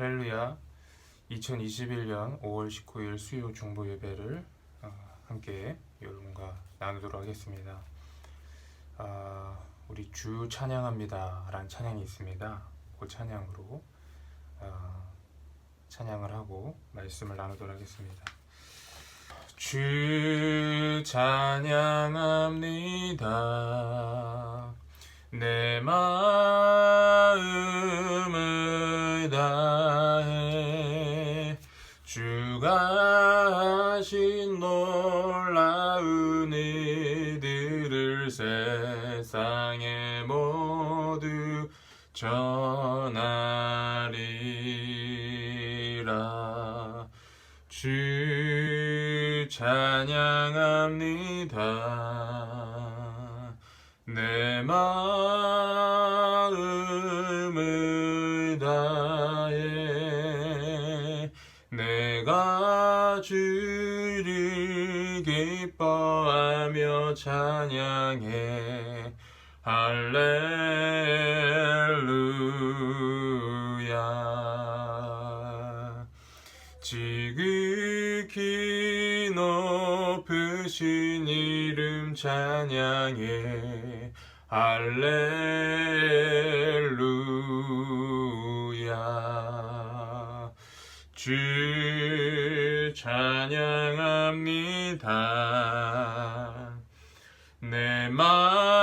할렐루야 2021년 5월 19일 수요 중보 예배를 어, 함께 여러분과 나누도록 하겠습니다. 아, 우리 주 찬양합니다 라는 찬양이 있습니다. 그 찬양으로 어, 찬양을 하고 말씀을 나누도록 하겠습니다. 주 찬양합니다. 내 마음을 다해 주가 하신 놀라운 일들을 세상에 모두 전하리라. 주 찬양합니다 내 마음을 다해 내가 주를 기뻐하며 찬양해. 할렐루야. 지극히 높으신 이름 찬양해 할렐루야. 주 찬양합니다. 내마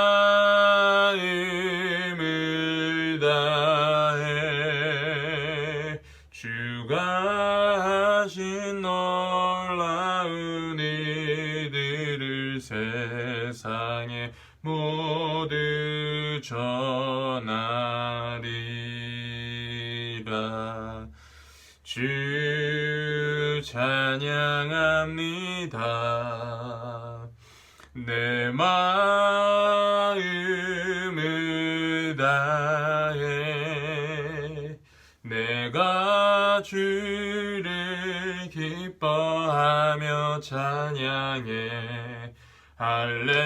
찬양해. 할렐루야.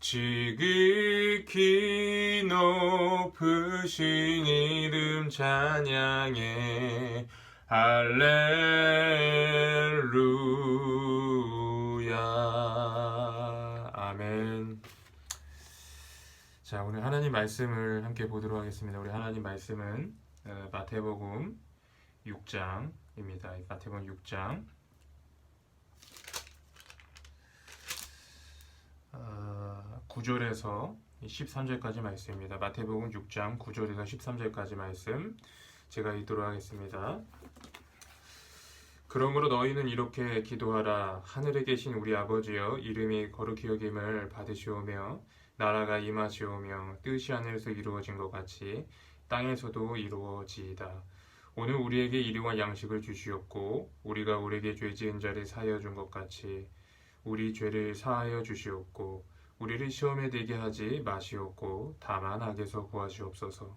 지극히 높으신 이름 찬양해. 할렐루야. 아멘. 자 오늘 하나님 말씀을 함께 보도록 하겠습니다. 우리 하나님 말씀은 어, 마태복음 6장입니다 마태복음 6장 어, 9절에서 13절까지 말씀입니다. 마태복음 6장 9절에서 13절까지 말씀 제가 읽도록 하겠습니다. 그러므로 너희는 이렇게 기도하라 하늘에 계신 우리 아버지여 이름이 거룩히 여김을 받으시오며 나라가 임하시오며 뜻이 하늘에서 이루어진 것 같이 땅에서도 이루어지이다. 오늘 우리에게 일용할 양식을 주시옵고 우리가 우리에게 죄 지은 자를 사하여 준 것 같이 우리 죄를 사하여 주시옵고 우리를 시험에 들게 하지 마시옵고 다만 악에서 구하시옵소서.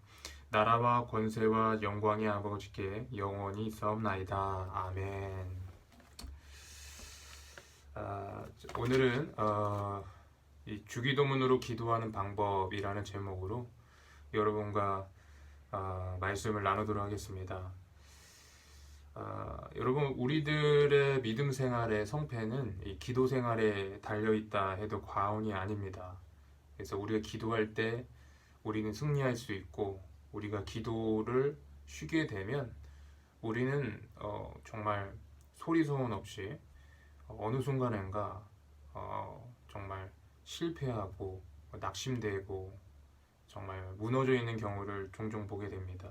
나라와 권세와 영광의 아버지께 영원히 있사옵나이다. 아멘. 아, 오늘은 어, 이 주기도문으로 기도하는 방법이라는 제목으로 여러분과 어, 말씀을 나누도록 하겠습니다 아, 여러분 우리들의 믿음 생활의 성패는 이 기도 생활에 달려 있다 해도 과언이 아닙니다. 그래서 우리가 기도할 때 우리는 승리할 수 있고 우리가 기도를 쉬게 되면 우리는 어, 정말 소리 소문 없이 어느 순간인가 어, 정말 실패하고 낙심되고 정말 무너져 있는 경우를 종종 보게 됩니다.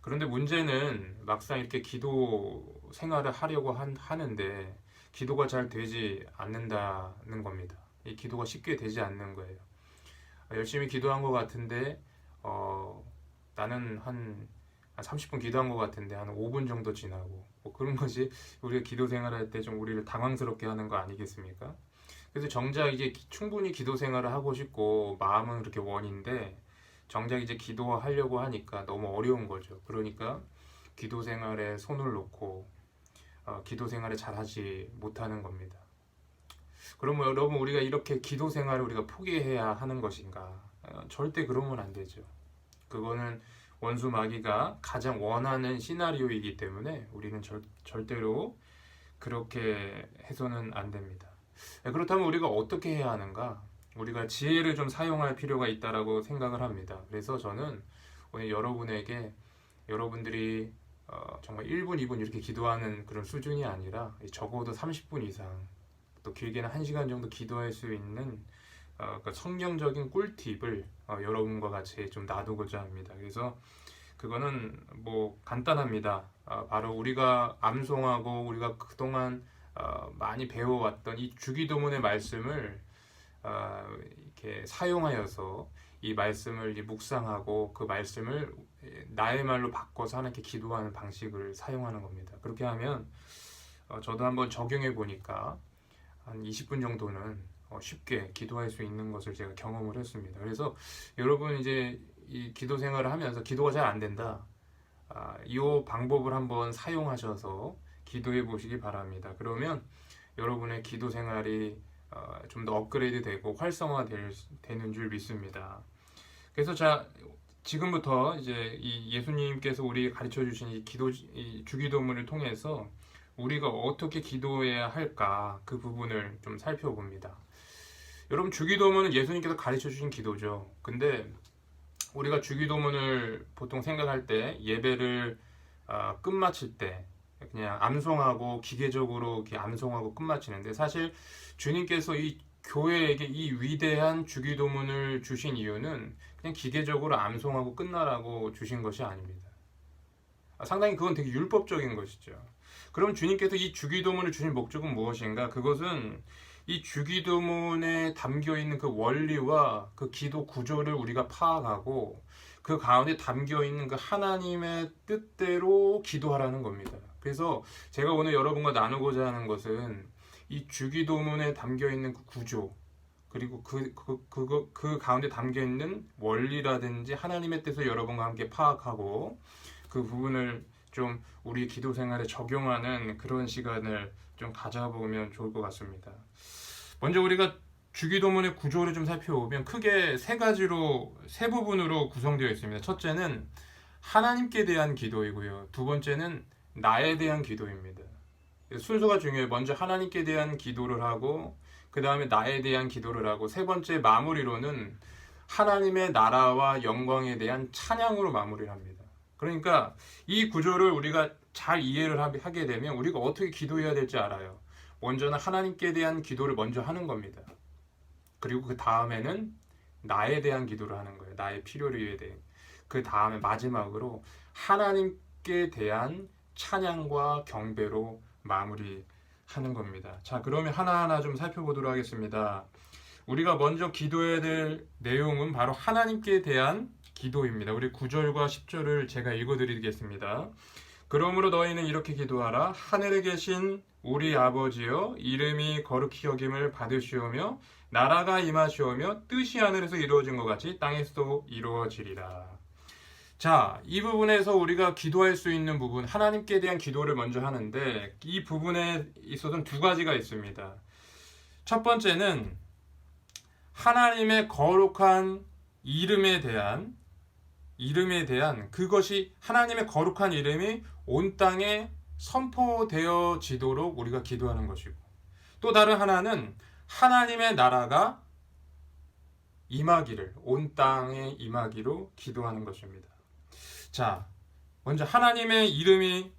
그런데 문제는 막상 이렇게 기도 생활을 하려고 한, 하는데 기도가 잘 되지 않는다는 겁니다. 이 기도가 쉽게 되지 않는 거예요. 열심히 기도한 것 같은데 어, 나는 한, 한 30분 기도한 것 같은데 한 5분 정도 지나고 뭐 그런 것이 우리가 기도 생활할 때 좀 우리를 당황스럽게 하는 거 아니겠습니까? 그래서 정작 이제 기- 충분히 기도 생활을 하고 싶고 마음은 그렇게 원인데 정작 이제 기도하려고 하니까 너무 어려운 거죠. 그러니까 기도 생활에 손을 놓고 어, 기도 생활을 잘하지 못하는 겁니다. 그러면 여러분 우리가 이렇게 기도 생활을 우리가 포기해야 하는 것인가? 어, 절대 그러면 안 되죠. 그거는 원수 마귀가 가장 원하는 시나리오이기 때문에 우리는 절, 절대로 그렇게 해서는 안 됩니다. 네, 그렇다면 우리가 어떻게 해야 하는가? 우리가 지혜를 좀 사용할 필요가 있다라고 생각을 합니다. 그래서 저는 오늘 여러분에게 여러분들이 어, 정말 1분, 2분 이렇게 기도하는 그런 수준이 아니라 적어도 30분 이상 또 길게는 1시간 정도 기도할 수 있는 어, 그 성경적인 꿀팁을 어, 여러분과 같이 좀 나누고자 합니다. 그래서 그거는 뭐 간단합니다. 어, 바로 우리가 암송하고 우리가 그동안 어, 많이 배워왔던 이 주기도문의 말씀을 어, 이렇게 사용하여서 이 말씀을 이제 묵상하고 그 말씀을 나의 말로 바꿔서 하나님께 기도하는 방식을 사용하는 겁니다. 그렇게 하면 어, 저도 한번 적용해 보니까 한 20분 정도는 어, 쉽게 기도할 수 있는 것을 제가 경험을 했습니다. 그래서 여러분 이제 이 기도 생활을 하면서 기도가 잘 안 된다. 아, 이 방법을 한번 사용하셔서 기도해 보시기 바랍니다. 그러면 여러분의 기도 생활이 어, 좀 더 업그레이드 되고 활성화 될, 되는 줄 믿습니다. 그래서 자 지금부터 이제 이 예수님께서 우리 가르쳐 주신 이 기도 이 주기도문을 통해서 우리가 어떻게 기도해야 할까 그 부분을 좀 살펴봅니다. 여러분 주기도문은 예수님께서 가르쳐 주신 기도죠. 근데 우리가 주기도문을 보통 생각할 때 예배를 어, 끝마칠 때 그냥 암송하고 기계적으로 이렇게 암송하고 끝마치는데 사실 주님께서 이 교회에게 이 위대한 주기도문을 주신 이유는 그냥 기계적으로 암송하고 끝나라고 주신 것이 아닙니다. 아, 상당히 그건 되게 율법적인 것이죠. 그럼 주님께서 이 주기도문을 주신 목적은 무엇인가? 그것은 이 주기도문에 담겨 있는 그 원리와 그 기도 구조를 우리가 파악하고 그 가운데 담겨 있는 그 하나님의 뜻대로 기도하라는 겁니다. 그래서 제가 오늘 여러분과 나누고자 하는 것은 이 주기도문에 담겨 있는 그 구조 그리고 그, 그, 그, 그 가운데 담겨 있는 원리라든지 하나님의 뜻을 여러분과 함께 파악하고 그 부분을 좀 우리 기도 생활에 적용하는 그런 시간을 좀 가져보면 좋을 것 같습니다. 먼저 우리가 주기도문의 구조를 좀 살펴보면 크게 세 가지로 세 부분으로 구성되어 있습니다. 첫째는 하나님께 대한 기도이고요. 두 번째는 나에 대한 기도입니다. 순서가 중요해요. 먼저 하나님께 대한 기도를 하고 그 다음에 나에 대한 기도를 하고 세 번째 마무리로는 하나님의 나라와 영광에 대한 찬양으로 마무리를 합니다. 그러니까 이 구조를 우리가 잘 이해를 하게 되면 우리가 어떻게 기도해야 될지 알아요. 먼저는 하나님께 대한 기도를 먼저 하는 겁니다. 그리고 그 다음에는 나에 대한 기도를 하는 거예요. 나의 필요를 위해 대한. 그 다음에 마지막으로 하나님께 대한 찬양과 경배로 마무리하는 겁니다. 자, 그러면 하나하나 좀 살펴보도록 하겠습니다. 우리가 먼저 기도해야 될 내용은 바로 하나님께 대한 기도입니다. 우리 9절과 10절을 제가 읽어드리겠습니다. 그러므로 너희는 이렇게 기도하라. 하늘에 계신 우리 아버지여 이름이 거룩히 여김을 받으시오며 나라가 임하시오며 뜻이 하늘에서 이루어진 것 같이 땅에서도 이루어지리라. 자, 이 부분에서 우리가 기도할 수 있는 부분, 하나님께 대한 기도를 먼저 하는데 이 부분에 있어서는 두 가지가 있습니다. 첫 번째는 하나님의 거룩한 이름에 대한 이름에 대한 그것이 하나님의 거룩한 이름이 온 땅에 선포되어지도록 우리가 기도하는 것이고 또 다른 하나는 하나님의 나라가 임하기를 온 땅에 임하기로 기도하는 것입니다. 자, 먼저 하나님의 이름이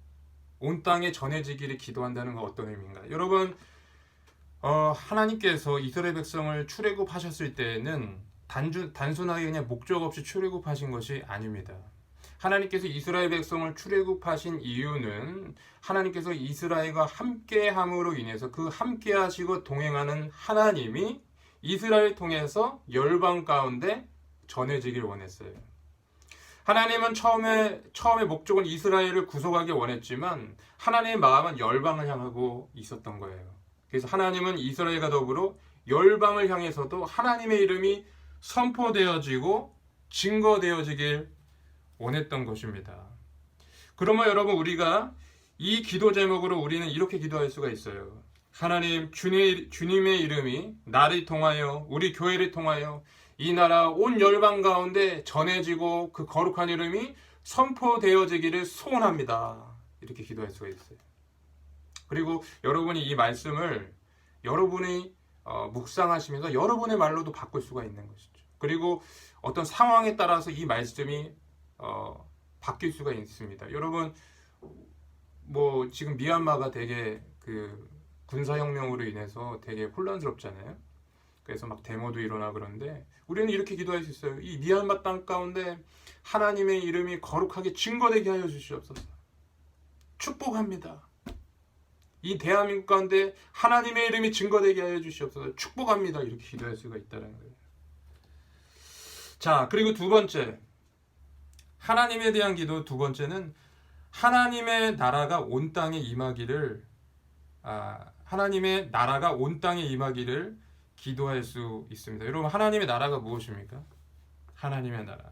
온 땅에 전해지기를 기도한다는 건 어떤 의미인가? 여러분, 어, 하나님께서 이스라엘 백성을 출애굽하셨을 때는 단순, 단순하게 그냥 목적 없이 출애굽하신 것이 아닙니다. 하나님께서 이스라엘 백성을 출애굽하신 이유는 하나님께서 이스라엘과 함께함으로 인해서 그 함께하시고 동행하는 하나님이 이스라엘 통해서 열방 가운데 전해지길 원했어요. 하나님은 처음에 처음에 목적은 이스라엘을 구속하기 원했지만 하나님의 마음은 열방을 향하고 있었던 거예요. 그래서 하나님은 이스라엘과 더불어 열방을 향해서도 하나님의 이름이 선포되어지고 증거되어지길 원했던 것입니다. 그러면 여러분 우리가 이 기도 제목으로 우리는 이렇게 기도할 수가 있어요. 하나님 주님, 주님의 이름이 나를 통하여 우리 교회를 통하여 이 나라 온 열방 가운데 전해지고 그 거룩한 이름이 선포되어지기를 소원합니다. 이렇게 기도할 수가 있어요. 그리고 여러분이 이 말씀을 여러분이 어, 묵상하시면서 여러분의 말로도 바꿀 수가 있는 것이죠. 그리고 어떤 상황에 따라서 이 말씀이 어, 바뀔 수가 있습니다. 여러분 뭐 지금 미얀마가 되게 그 군사혁명으로 인해서 되게 혼란스럽잖아요. 그래서 막 데모도 일어나 그런데 우리는 이렇게 기도할 수 있어요. 이 미얀마 땅 가운데 하나님의 이름이 거룩하게 증거되게 하여 주시옵소서. 축복합니다. 이 대한민국 가운데 하나님의 이름이 증거되게 하여 주시옵소서. 축복합니다. 이렇게 기도할 수가 있다는 거예요. 자, 그리고 두 번째. 하나님에 대한 기도 두 번째는 하나님의 나라가 온 땅에 임하기를 아, 하나님의 나라가 온 땅에 임하기를 기도할 수 있습니다. 여러분 하나님의 나라가 무엇입니까? 하나님의 나라.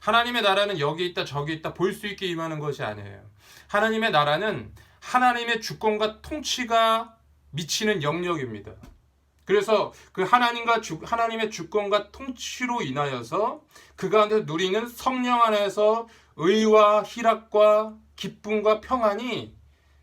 하나님의 나라는 여기 있다 저기 있다 볼 수 있게 임하는 것이 아니에요. 하나님의 나라는 하나님의 주권과 통치가 미치는 영역입니다. 그래서 그 하나님과 주, 하나님의 주권과 통치로 인하여서 그 가운데 누리는 성령 안에서 의와 희락과 기쁨과 평안이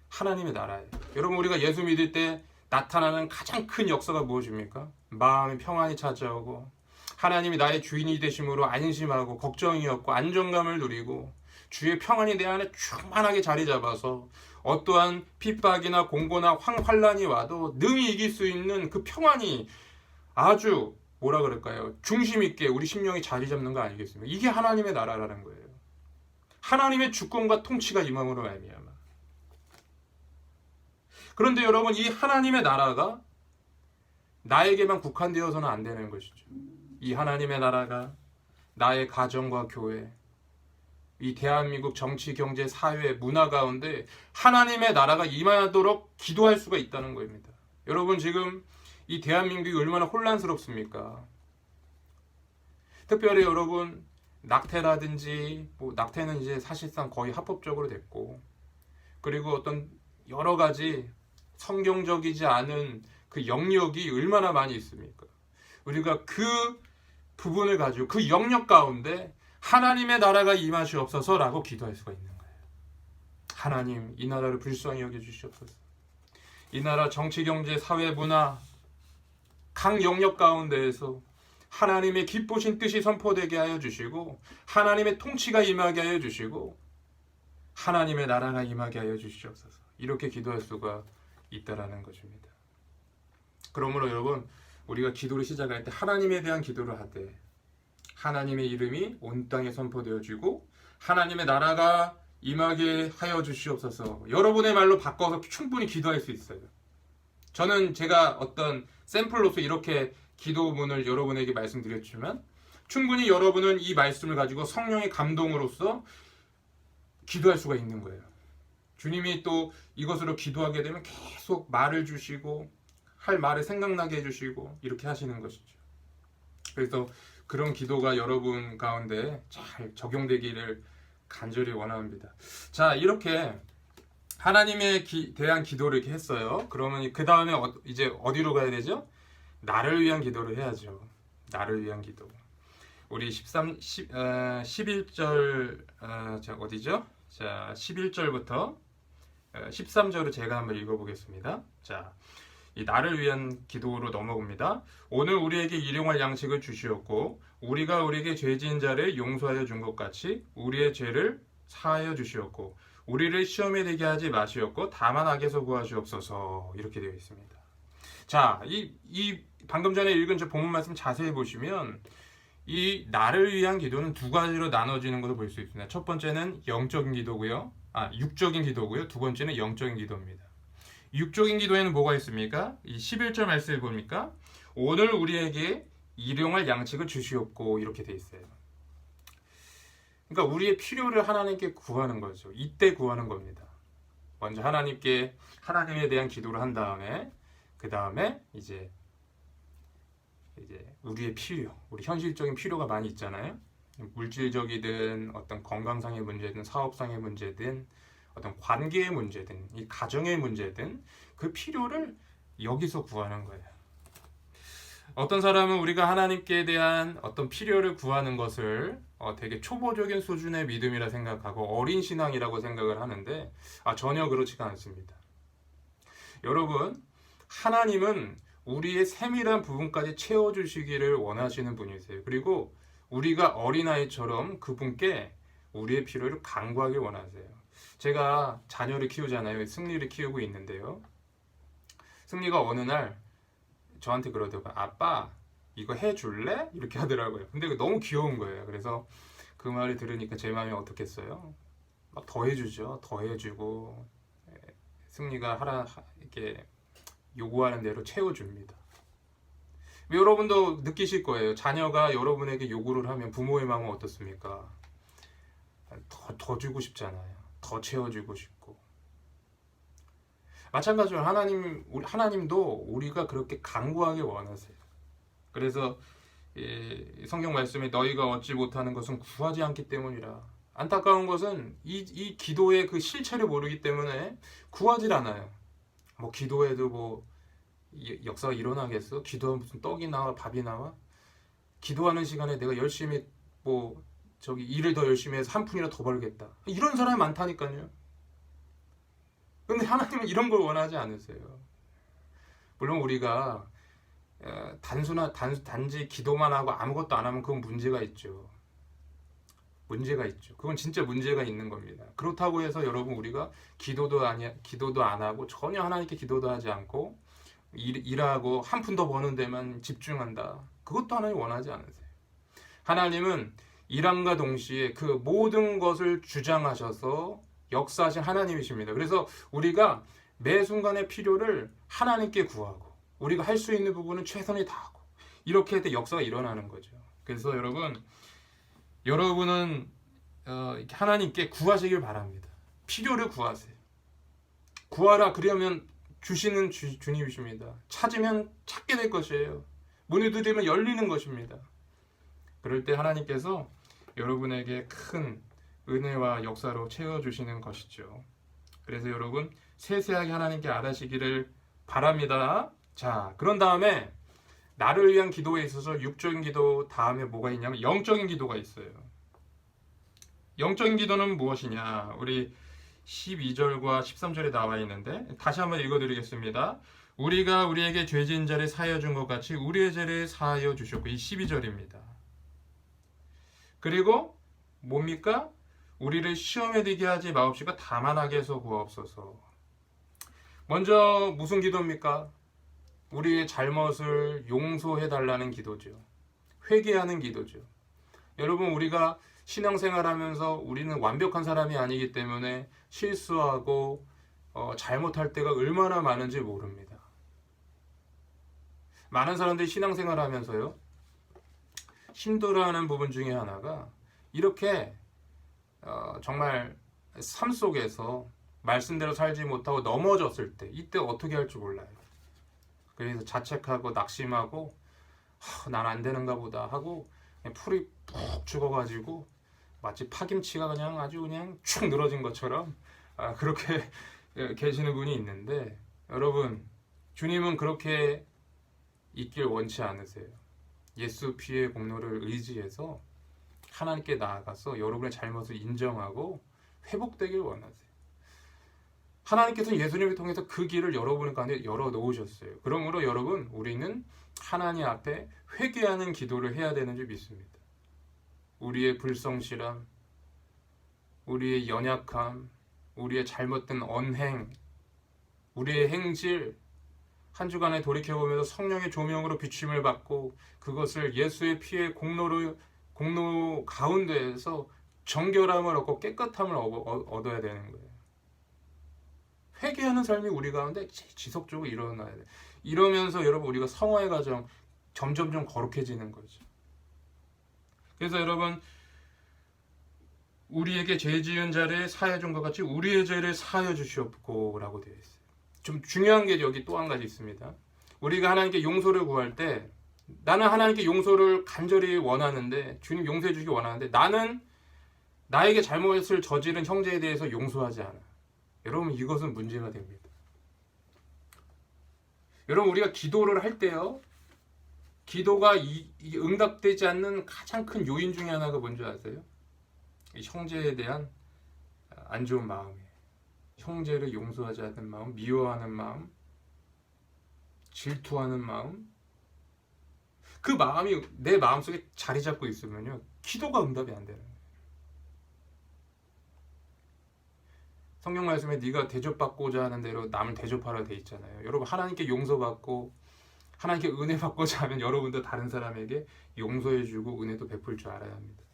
하나님의 나라예요. 여러분 우리가 예수 믿을 때 나타나는 가장 큰 역사가 무엇입니까? 마음의 평안이 찾아오고 하나님이 나의 주인이 되심으로 안심하고 걱정이 없고 안정감을 누리고 주의 평안이 내 안에 충만하게 자리 잡아서 어떠한 핍박이나 공고나 황환란이 와도 능히 이길 수 있는 그 평안이 아주 뭐라 그럴까요? 중심 있게 우리 심령이 자리 잡는 거 아니겠습니까? 이게 하나님의 나라라는 거예요. 하나님의 주권과 통치가 임함으로 말미암아. 그런데 여러분 이 하나님의 나라가 나에게만 국한되어서는 안 되는 것이죠. 이 하나님의 나라가 나의 가정과 교회, 이 대한민국 정치, 경제, 사회, 문화 가운데 하나님의 나라가 임하도록 기도할 수가 있다는 겁니다. 여러분 지금 이 대한민국이 얼마나 혼란스럽습니까? 특별히 여러분 낙태라든지 뭐 낙태는 이제 사실상 거의 합법적으로 됐고 그리고 어떤 여러 가지 성경적이지 않은 그 영역이 얼마나 많이 있습니까? 우리가 그 부분을 가지고 그 영역 가운데 하나님의 나라가 임하시옵소서라고 기도할 수가 있는 거예요. 하나님, 이 나라를 불쌍히 여겨 주시옵소서. 이 나라 정치, 경제, 사회, 문화 각 영역 가운데에서 하나님의 기쁘신 뜻이 선포되게 하여 주시고 하나님의 통치가 임하게 하여 주시고 하나님의 나라가 임하게 하여 주시옵소서. 이렇게 기도할 수가 있다라는 것입니다. 그러므로 여러분 우리가 기도를 시작할 때 하나님에 대한 기도를 하되 하나님의 이름이 온 땅에 선포되어지고 하나님의 나라가 임하게 하여 주시옵소서. 여러분의 말로 바꿔서 충분히 기도할 수 있어요. 저는 제가 어떤 샘플로서 이렇게 기도문을 여러분에게 말씀드렸지만 충분히 여러분은 이 말씀을 가지고 성령의 감동으로서 기도할 수가 있는 거예요. 주님이 또 이것으로 기도하게 되면 계속 말을 주시고 할 말을 생각나게 해주시고 이렇게 하시는 것이죠. 그래서 그런 기도가 여러분 가운데 잘 적용되기를 간절히 원합니다. 자, 이렇게 하나님에 기, 대한 기도를 이렇게 했어요. 그러면 그 다음에 어, 이제 어디로 가야 되죠? 나를 위한 기도를 해야죠. 나를 위한 기도. 우리 13, 10, 어, 11절, 어, 자, 어디죠? 자, 11절부터 13절을 어, 제가 한번 읽어보겠습니다. 자, 이 나를 위한 기도로 넘어옵니다. 오늘 우리에게 일용할 양식을 주시었고 우리가 우리에게 죄진 자를 용서하여 준 것 같이 우리의 죄를 사하여 주시었고 우리를 시험에 들게 하지 마시었고 다만 악에서 구하시옵소서 이렇게 되어 있습니다. 자, 이, 이 방금 전에 읽은 저 본문 말씀 자세히 보시면 이 나를 위한 기도는 두 가지로 나눠지는 것을 볼 수 있습니다. 첫 번째는 영적인 기도고요. 아, 육적인 기도고요. 두 번째는 영적인 기도입니다. 육적인 기도에는 뭐가 있습니까? 이 11절 말씀을 보니까 오늘 우리에게 일용할 양식을 주시옵고 이렇게 돼 있어요. 그러니까 우리의 필요를 하나님께 구하는 거죠. 이때 구하는 겁니다. 먼저 하나님께 하나님에 대한 기도를 한 다음에 그 다음에 이제 이제 우리의 필요, 우리 현실적인 필요가 많이 있잖아요. 물질적이든 어떤 건강상의 문제든 사업상의 문제든 어떤 관계의 문제든 이 가정의 문제든 그 필요를 여기서 구하는 거예요. 어떤 사람은 우리가 하나님께 대한 어떤 필요를 구하는 것을 어, 되게 초보적인 수준의 믿음이라 생각하고 어린 신앙이라고 생각을 하는데 아, 전혀 그렇지가 않습니다. 여러분, 하나님은 우리의 세밀한 부분까지 채워주시기를 원하시는 분이세요. 그리고 우리가 어린아이처럼 그분께 우리의 필요를 간구하길 원하세요. 제가 자녀를 키우잖아요. 승리를 키우고 있는데요. 승리가 어느 날 저한테 그러더라고요. 아빠, 이거 해줄래? 이렇게 하더라고요. 근데 너무 귀여운 거예요. 그래서 그 말을 들으니까 제 마음이 어떻겠어요? 막 더 해주죠. 더 해주고 예, 승리가 하라 하- 이렇게 요구하는 대로 채워줍니다. 여러분도 느끼실 거예요. 자녀가 여러분에게 요구를 하면 부모의 마음은 어떻습니까? 더, 더 주고 싶잖아요. 더 채워주고 싶고. 마찬가지로 하나님, 하나님도 우리가 그렇게 강구하게 원하세요. 그래서 이 성경 말씀에 너희가 얻지 못하는 것은 구하지 않기 때문이라. 안타까운 것은 이, 이 기도의 그 실체를 모르기 때문에 구하질 않아요. 뭐 기도해도 뭐 이- 역사가 일어나겠어? 기도하면 무슨 떡이 나와 밥이 나와? 기도하는 시간에 내가 열심히 뭐 저기 일을 더 열심히 해서 한 푼이나 더 벌겠다. 이런 사람이 많다니까요. 근데 하나님은 이런 걸 원하지 않으세요. 물론 우리가 어, 단순한 단, 단지 기도만 하고 아무것도 안 하면 그건 문제가 있죠. 문제가 있죠. 그건 진짜 문제가 있는 겁니다. 그렇다고 해서 여러분 우리가 기도도 아니 기도도 안 하고 전혀 하나님께 기도도 하지 않고 일, 일하고 한 푼 더 버는 데만 집중한다. 그것도 하나님 원하지 않으세요. 하나님은 일함과 동시에 그 모든 것을 주장하셔서 역사하신 하나님이십니다. 그래서 우리가 매 순간의 필요를 하나님께 구하고 우리가 할 수 있는 부분은 최선을 다하고 이렇게 할때 역사가 일어나는 거죠. 그래서 여러분 여러분은 어, 하나님께 구하시길 바랍니다. 필요를 구하세요. 구하라 그러면 주시는 주, 주님이십니다. 찾으면 찾게 될 것이에요. 문을 두드리면 열리는 것입니다. 그럴 때 하나님께서 여러분에게 큰 은혜와 역사로 채워주시는 것이죠. 그래서 여러분 세세하게 하나님께 알아시기를 바랍니다. 자, 그런 다음에 나를 위한 기도에 있어서 육적인 기도 다음에 뭐가 있냐면 영적인 기도가 있어요. 영적인 기도는 무엇이냐? 우리 12절과 13절에 나와 있는데 다시 한번 읽어드리겠습니다. 우리가 우리에게 죄진 자를 사하여 준 것 같이 우리의 죄를 사하여 주셨고 이 12절입니다. 그리고 뭡니까? 우리를 시험에 들게 하지 마옵시고 다만 하게 해서 구하옵소서. 먼저 무슨 기도입니까? 우리의 잘못을 용서해 달라는 기도죠. 회개하는 기도죠. 여러분 우리가 신앙생활하면서 우리는 완벽한 사람이 아니기 때문에 실수하고 어, 잘못할 때가 얼마나 많은지 모릅니다. 많은 사람들이 신앙생활 하면서요 힘들어하는 부분 중에 하나가 이렇게 어, 정말 삶 속에서 말씀대로 살지 못하고 넘어졌을 때 이때 어떻게 할지 몰라요. 그래서 자책하고 낙심하고 난 안 되는가 보다 하고 풀이 푹 죽어가지고 마치 파김치가 그냥 아주 그냥 축 늘어진 것처럼 아, 그렇게 계시는 분이 있는데 여러분 주님은 그렇게 있길 원치 않으세요. 예수 피의 공로를 의지해서 하나님께 나아가서 여러분의 잘못을 인정하고 회복되길 원하세요. 하나님께서는 예수님을 통해서 그 길을 여러분 가운데 열어 놓으셨어요. 그러므로 여러분 우리는 하나님 앞에 회개하는 기도를 해야 되는 줄 믿습니다. 우리의 불성실함, 우리의 연약함, 우리의 잘못된 언행, 우리의 행실 한 주간에 돌이켜 보면서 성령의 조명으로 비춤을 받고 그것을 예수의 피의 공로로 공로 가운데에서 정결함을 얻고 깨끗함을 얻- 얻어야 되는 거예요. 회개하는 삶이 우리 가운데 지- 지속적으로 일어나야 돼. 이러면서 여러분 우리가 성화의 과정 점점점 거룩해지는 거죠. 그래서 여러분 우리에게 죄 지은 자를 사하여 준것 같이 우리의 죄를 사하여 주시옵고라고 되어 있어요. 좀 중요한 게 여기 또 한 가지 있습니다. 우리가 하나님께 용서를 구할 때 나는 하나님께 용서를 간절히 원하는데 주님 용서해 주시기 원하는데 나는 나에게 잘못을 저지른 형제에 대해서 용서하지 않아. 여러분 이것은 문제가 됩니다. 여러분 우리가 기도를 할 때요. 기도가 이, 이 응답되지 않는 가장 큰 요인 중에 하나가 뭔지 아세요? 이 형제에 대한 안 좋은 마음이에요. 형제를 용서하지 않는 마음, 미워하는 마음, 질투하는 마음. 그 마음이 내 마음속에 자리 잡고 있으면요. 기도가 응답이 안 되는 거예요. 성경 말씀에 네가 대접받고자 하는 대로 남을 대접하라 돼 있잖아요. 여러분 하나님께 용서받고 하나님께 은혜 받고자 하면 여러분도 다른 사람에게 용서해 주고 은혜도 베풀 줄 알아야 합니다.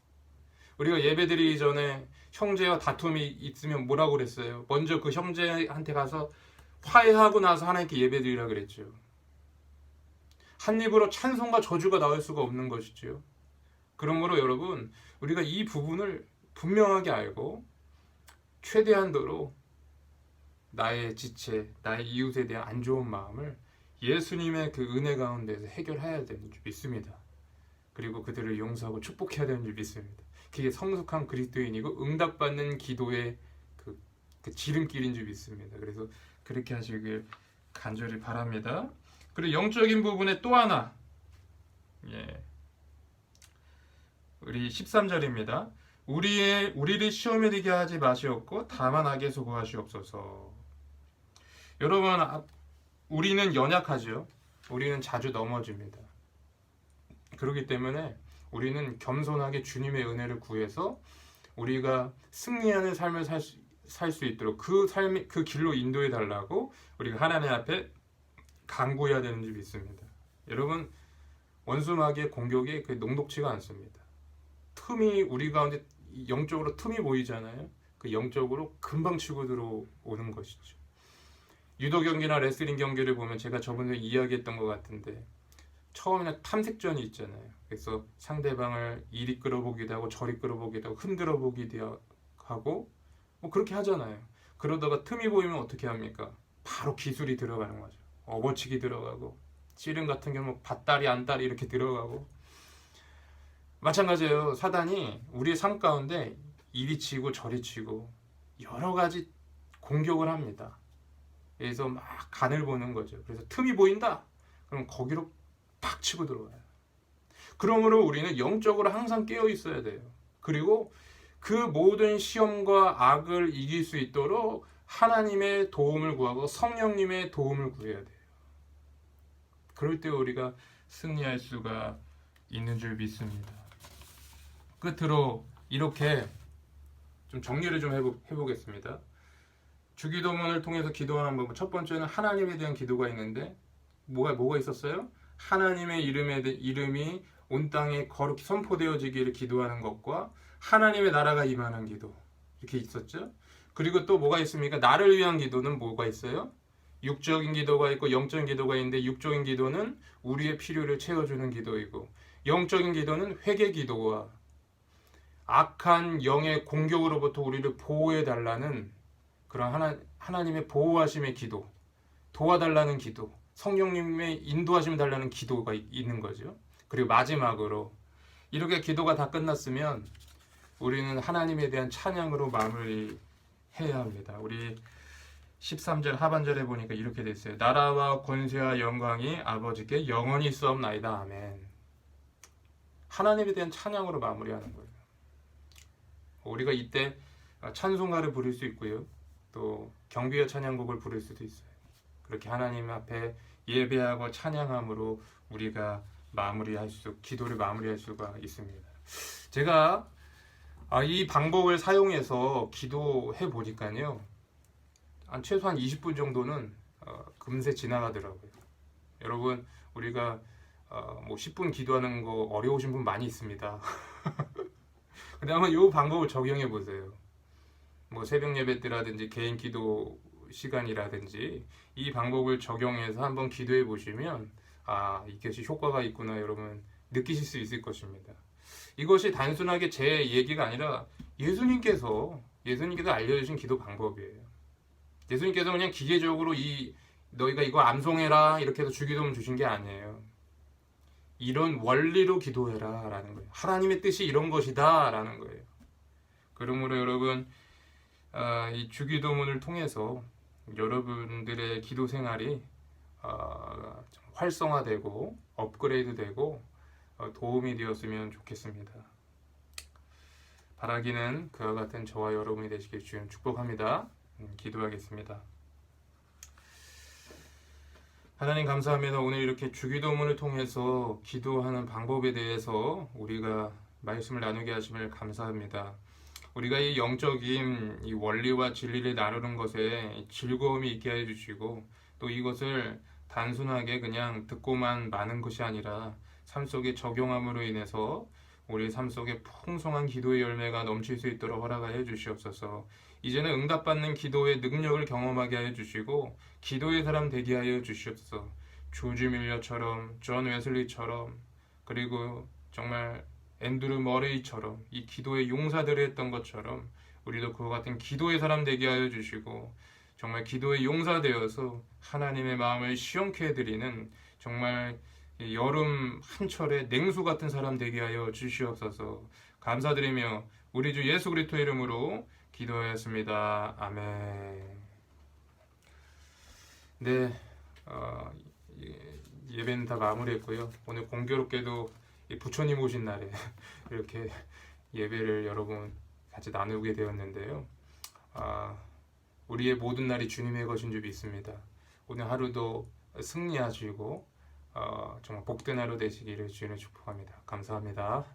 우리가 예배드리기 전에 형제와 다툼이 있으면 뭐라고 그랬어요? 먼저 그 형제한테 가서 화해하고 나서 하나님께 예배드리라 그랬죠. 한 입으로 찬송과 저주가 나올 수가 없는 것이지요. 그러므로 여러분 우리가 이 부분을 분명하게 알고 최대한도로 나의 지체, 나의 이웃에 대한 안 좋은 마음을 예수님의 그 은혜 가운데서 해결해야 되는 줄 믿습니다. 그리고 그들을 용서하고 축복해야 되는 줄 믿습니다. 그게 성숙한 그리스도인이고 응답받는 기도의 그, 그 지름길인 줄 믿습니다. 그래서 그렇게 하시길 간절히 바랍니다. 그리고 영적인 부분에 또 하나 예. 우리 13절입니다. 우리의 우리를 시험에 들게 하지 마시옵고 다만 악에서 구하시옵소서. 여러분 아, 우리는 연약하죠. 우리는 자주 넘어집니다. 그렇기 때문에 우리는 겸손하게 주님의 은혜를 구해서 우리가 승리하는 삶을 살수 있도록 그 삶, 그 길로 인도해 달라고 우리가 하나님 앞에 간구해야 되는지 믿습니다. 여러분 원수마귀의 공격이 그 농독치가 않습니다. 틈이 우리 가운데 영적으로 틈이 보이잖아요. 그 영적으로 금방 치고 들어오는 것이죠. 유도 경기나 레슬링 경기를 보면 제가 저번에 이야기했던 것 같은데 처음에는 탐색전이 있잖아요. 그래서 상대방을 이리 끌어보기도 하고 저리 끌어보기도 하고 흔들어 보기도 하고 뭐 그렇게 하잖아요. 그러다가 틈이 보이면 어떻게 합니까? 바로 기술이 들어가는 거죠. 업어치기 들어가고 씨름 같은 경우 밭다리 안다리 이렇게 들어가고 마찬가지예요. 사단이 우리의 삶 가운데 이리 치고 저리 치고 여러 가지 공격을 합니다. 그래서 막 간을 보는 거죠. 그래서 틈이 보인다. 그럼 거기로 팍 치고 들어가요. 그러므로 우리는 영적으로 항상 깨어 있어야 돼요. 그리고 그 모든 시험과 악을 이길 수 있도록 하나님의 도움을 구하고 성령님의 도움을 구해야 돼요. 그럴 때 우리가 승리할 수가 있는 줄 믿습니다. 끝으로 이렇게 좀 정리를 좀 해보, 해보겠습니다. 주기도문을 통해서 기도하는 방법 첫 번째는 하나님에 대한 기도가 있는데 뭐가 뭐가 있었어요? 하나님의 이름에 이름이 온 땅에 거룩히 선포되어지기를 기도하는 것과 하나님의 나라가 임하는 기도 이렇게 있었죠. 그리고 또 뭐가 있습니까? 나를 위한 기도는 뭐가 있어요? 육적인 기도가 있고 영적인 기도가 있는데 육적인 기도는 우리의 필요를 채워주는 기도이고 영적인 기도는 회개 기도와 악한 영의 공격으로부터 우리를 보호해 달라는 그런 하나, 하나님의 보호하심의 기도, 도와달라는 기도, 성령님의 인도하심 달라는 기도가 있는 거죠. 그리고 마지막으로 이렇게 기도가 다 끝났으면 우리는 하나님에 대한 찬양으로 마무리해야 합니다. 우리 13절 하반절에 보니까 이렇게 됐어요. 나라와 권세와 영광이 아버지께 영원히 있옵나이다. 아멘. 하나님에 대한 찬양으로 마무리하는 거예요. 우리가 이때 찬송가를 부를 수 있고요. 또 경비와 찬양곡을 부를 수도 있어요. 그렇게 하나님 앞에 예배하고 찬양함으로 우리가 마무리할 수, 기도를 마무리할 수가 있습니다. 제가 아, 이 방법을 사용해서 기도해 보니까요, 한 최소한 20분 정도는 어, 금세 지나가더라고요. 여러분, 우리가 어, 뭐 10분 기도하는 거 어려우신 분 많이 있습니다. 근데 한번 이 방법을 적용해 보세요. 뭐 새벽 예배 때라든지 개인 기도 시간이라든지 이 방법을 적용해서 한번 기도해 보시면 아 이것이 효과가 있구나 여러분 느끼실 수 있을 것입니다. 이것이 단순하게 제 얘기가 아니라 예수님께서 예수님께서 알려주신 기도 방법이에요. 예수님께서 그냥 기계적으로 이 너희가 이거 암송해라 이렇게 해서 주기도문 주신 게 아니에요. 이런 원리로 기도해라 라는 거예요. 하나님의 뜻이 이런 것이다 라는 거예요. 그러므로 여러분 어, 이 주기도문을 통해서 여러분들의 기도 생활이 어, 좀 활성화되고 업그레이드되고 어, 도움이 되었으면 좋겠습니다. 바라기는 그와 같은 저와 여러분이 되시길 주님 축복합니다. 음, 기도하겠습니다. 하나님 감사합니다. 오늘 이렇게 주기도문을 통해서 기도하는 방법에 대해서 우리가 말씀을 나누게 하심을 감사합니다. 우리가 이 영적인 이 원리와 진리를 나누는 것에 즐거움이 있게 해주시고 또 이것을 단순하게 그냥 듣고만 마는 것이 아니라 삶 속에 적용함으로 인해서 우리 삶 속에 풍성한 기도의 열매가 넘칠 수 있도록 허락하여 주시옵소서. 이제는 응답받는 기도의 능력을 경험하게 하여 주시고 기도의 사람 되게 하여 주시옵소서. 조지 밀려처럼 존 웨슬리처럼 그리고 정말 앤드루 머레이처럼 이 기도의 용사들이 했던 것처럼 우리도 그와 같은 기도의 사람 되게 하여 주시고 정말 기도의 용사 되어서 하나님의 마음을 시원케 해드리는 정말 이 여름 한철의 냉수 같은 사람 되게 하여 주시옵소서 감사드리며 우리 주 예수 그리스도 이름으로 기도하였습니다. 아멘. 네, 어, 예- 예배는 다 마무리했고요. 오늘 공교롭게도 이 부처님 오신 날에 이렇게 예배를 여러분 같이 나누게 되었는데요. 아, 우리의 모든 날이 주님의 것인 줄 믿습니다. 오늘 하루도 승리하시고 어, 정말 복된 하루 되시기를 주님을 축복합니다. 감사합니다.